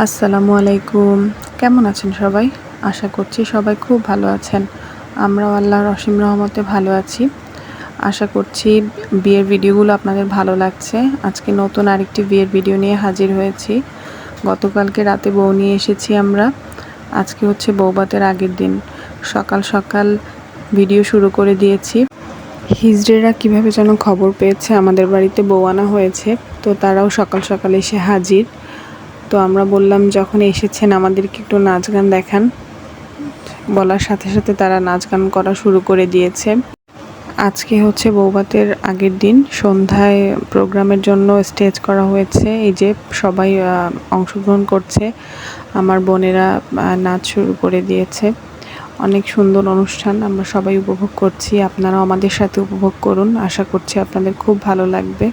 আসসালামু আলাইকুম। কেমন আছেন সবাই? আশা করছি সবাই খুব ভালো আছেন। আমরাও আল্লাহর অসীম রহমতে ভালো আছি। আশা করছি বিয়ের ভিডিওগুলো আপনাদের ভালো লাগছে। আজকে নতুন আরেকটি বিয়ের ভিডিও নিয়ে হাজির হয়েছি। গতকালকে রাতে বউ নিয়ে এসেছি আমরা। আজকে হচ্ছে বৌবাতের আগের দিন। সকাল সকাল ভিডিও শুরু করে দিয়েছি। হিজড়েরা কীভাবে যেন খবর পেয়েছে আমাদের বাড়িতে বউ আনা হয়েছে, তো তারাও সকাল সকাল এসে হাজির। তো আমরা বললাম, যখন এসেছেন, আমাদেরকে একটু নাচ গান দেখান। বলার সাথে সাথে তারা নাচ গান করা শুরু করে দিয়েছে। আজকে হচ্ছে বৌবাতের আগের দিন। সন্ধ্যায় প্রোগ্রামের জন্য স্টেজ করা হয়েছে। এই যে সবাই অংশগ্রহণ করছে। আমার বোনেরা নাচ শুরু করে দিয়েছে। অনেক সুন্দর অনুষ্ঠান আমরা সবাই উপভোগ করছি। আপনারাও আমাদের সাথে উপভোগ করুন। আশা করছি আপনাদের খুব ভালো লাগবে।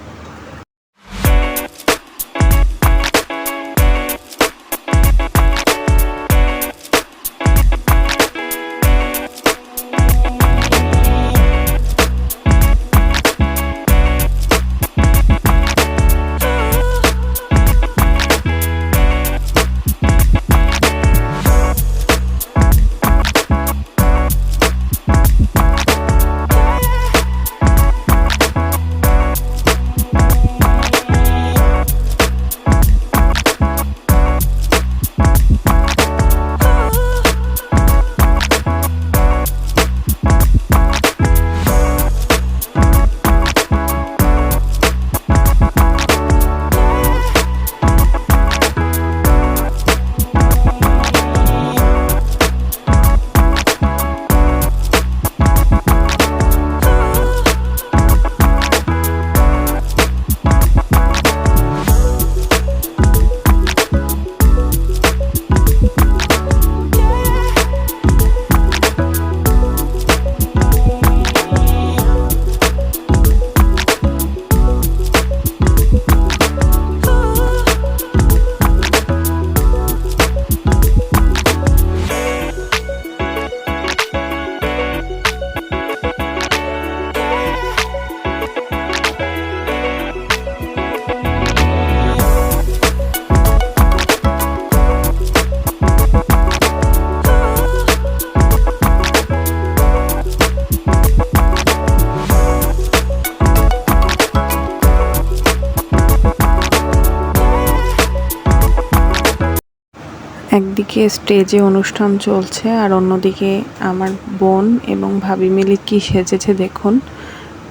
একদিকে স্টেজে অনুষ্ঠান চলছে আর অন্যদিকে আমার বোন এবং ভাবি মিলে কি সেজেছে দেখুন।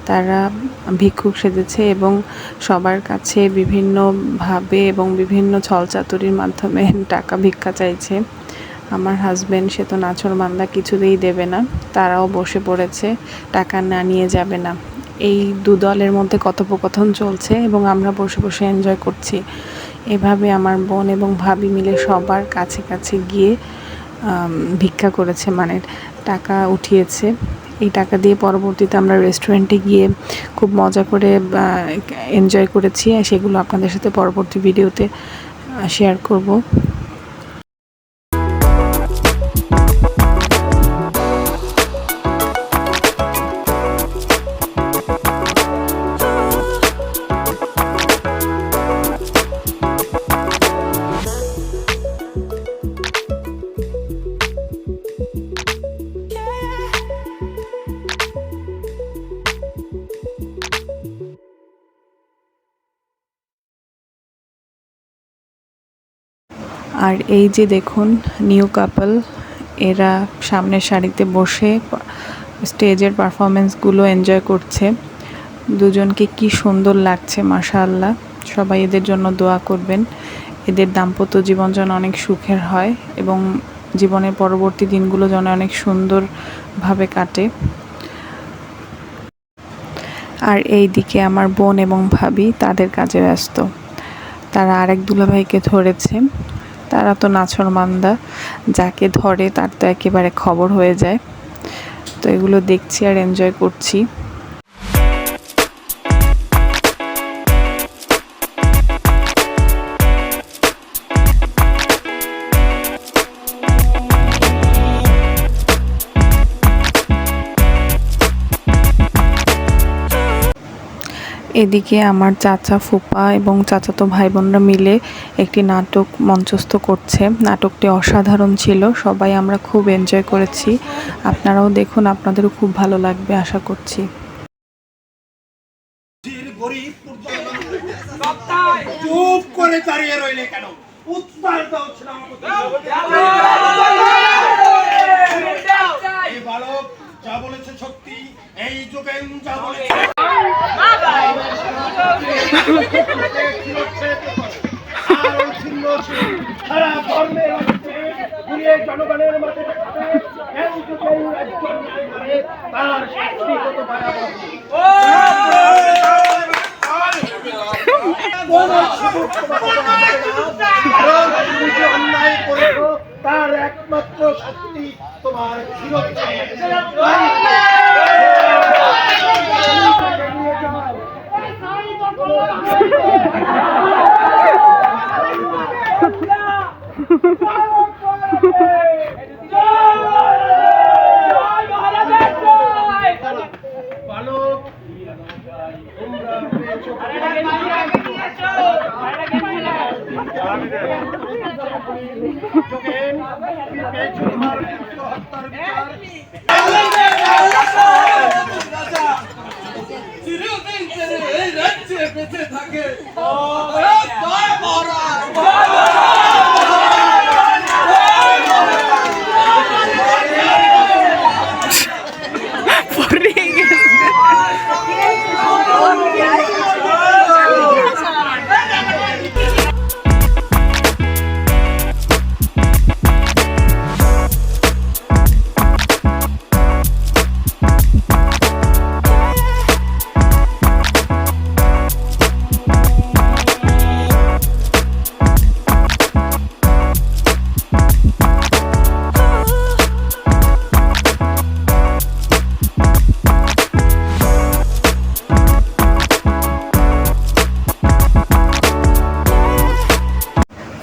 তারা ভিক্ষুক সেজেছে এবং সবার কাছে বিভিন্নভাবে এবং বিভিন্ন ছলচাতুরির মাধ্যমে টাকা ভিক্ষা চাইছে। আমার হাজব্যান্ড সে তো নাচর মান্দা কিছুতেই দেবে না, তারাও বসে পড়েছে, টাকা না নিয়ে যাবে না। এই দু দলের মধ্যে কথোপকথন চলছে এবং আমরা বসে বসে এনজয় করছি। এভাবে আমার বোন এবং ভাবি মিলে সবার কাছে কাছে গিয়ে ভিক্ষা করেছে মানে টাকা উঠিয়েছে। এই টাকা দিয়ে পরবর্তীতে আমরা রেস্টুরেন্টে গিয়ে খুব মজা করে এনজয় করেছি। সেগুলো আপনাদের সাথে পরবর্তী ভিডিওতে শেয়ার করব। আর এই যে দেখুন নিউ কাপল এরা সামনের সারিতে বসে স্টেজের পারফরমেন্সগুলো এনজয় করছে। দুজনকে কি সুন্দর লাগছে, মাশাআল্লাহ। সবাই এদের জন্য দোয়া করবেন। এদের দাম্পত্য জীবন যেন অনেক সুখের হয় এবং জীবনের পরবর্তী দিনগুলো যেন অনেক সুন্দরভাবে কাটে। আর এই দিকে আমার বোন এবং ভাবি, তাদের কাজে ব্যস্ত। তারা আরেক দুলাভাইকে ধরেছে। তারা তো নাছরমান্দা যাকে ধরে তার তো একেবারে খবর হয়ে যায়। তো এগুলো দেখছি আর এনজয় করছি। এদিকে আমার চাচা ফুপা এবং চাচাতো ভাই বোনরা মিলে একটি নাটক মঞ্চস্থ করছে। নাটকটি অসাধারণ ছিল, সবাই আমরা খুব এনজয় করেছি। আপনারাও দেখুন, আপনাদেরও খুব ভালো লাগবে, আশা করছি। এই যোগেন যা ছিল সারা ধর্মের ঘুরিয়ে জনগণের মাঝে এই একজন তার শাস্তি কত অন্যায় করেছ একমাত্র শাস্তি তোমার।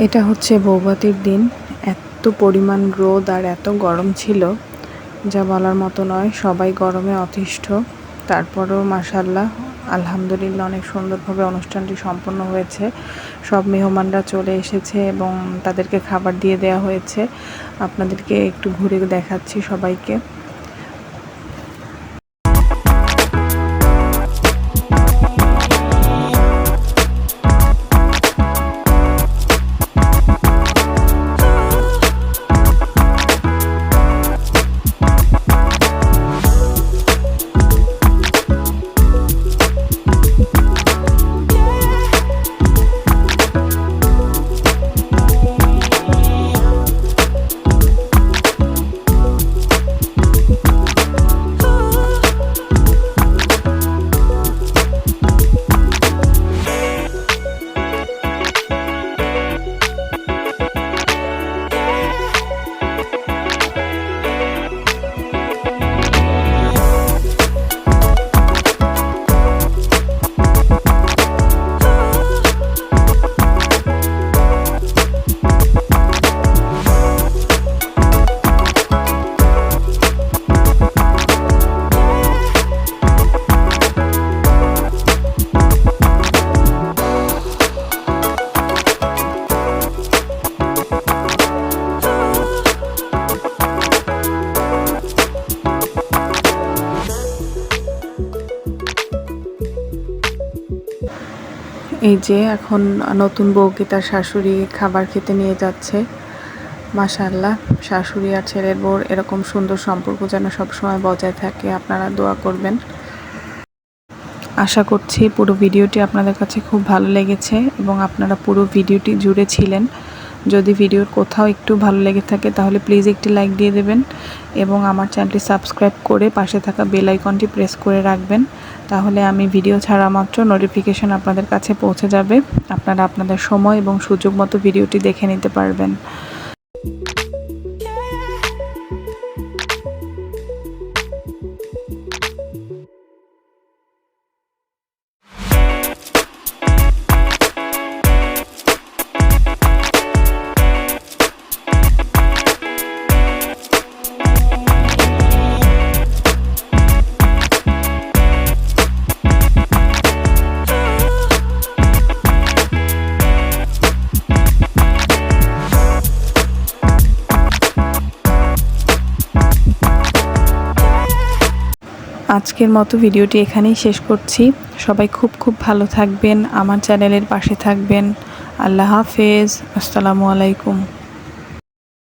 এটা হচ্ছে বৌভাতির দিন। এত পরিমাণ রোদ আর এত গরম ছিল, যা বলার মতো নয়, সবাই গরমে অতিষ্ঠ। তারপরেও মাসাল্লাহ আলহামদুলিল্লাহ অনেক সুন্দরভাবে অনুষ্ঠানটি সম্পন্ন হয়েছে। সব মেহমানরা চলে এসেছে এবং তাদেরকে খাবার দিয়ে দেওয়া হয়েছে। আপনাদেরকে একটু ঘুরে দেখাচ্ছি সবাইকে। এই যে এখন নতুন বউকে তার শাশুড়ি খাবার খেতে নিয়ে যাচ্ছে। মাশাল্লাহ শাশুড়ি আর ছেলের বউর এরকম সুন্দর সম্পর্ক যেন সবসময় বজায় থাকে, আপনারা দোয়া করবেন। আশা করছি পুরো ভিডিওটি আপনাদের কাছে খুব ভালো লেগেছে এবং আপনারা পুরো ভিডিওটি জুড়ে ছিলেন। যদি ভিডিওর কোথাও একটু ভালো লেগে থাকে, তাহলে প্লিজ একটি লাইক দিয়ে দেবেন এবং আমার চ্যানেলটি সাবস্ক্রাইব করে পাশে থাকা বেল আইকনটি প্রেস করে রাখবেন। তাহলে আমি ভিডিও ছাড়া মাত্র নোটিফিকেশান আপনাদের কাছে পৌঁছে যাবে। আপনারা আপনাদের সময় এবং সুযোগ মতো ভিডিওটি দেখে নিতে পারবেন। আজকের মতো ভিডিওটি এখানেই শেষ করছি। সবাই খুব খুব ভালো থাকবেন, আমার চ্যানেলের পাশে থাকবেন। আল্লাহ হাফেজ, আসসালামু আলাইকুম।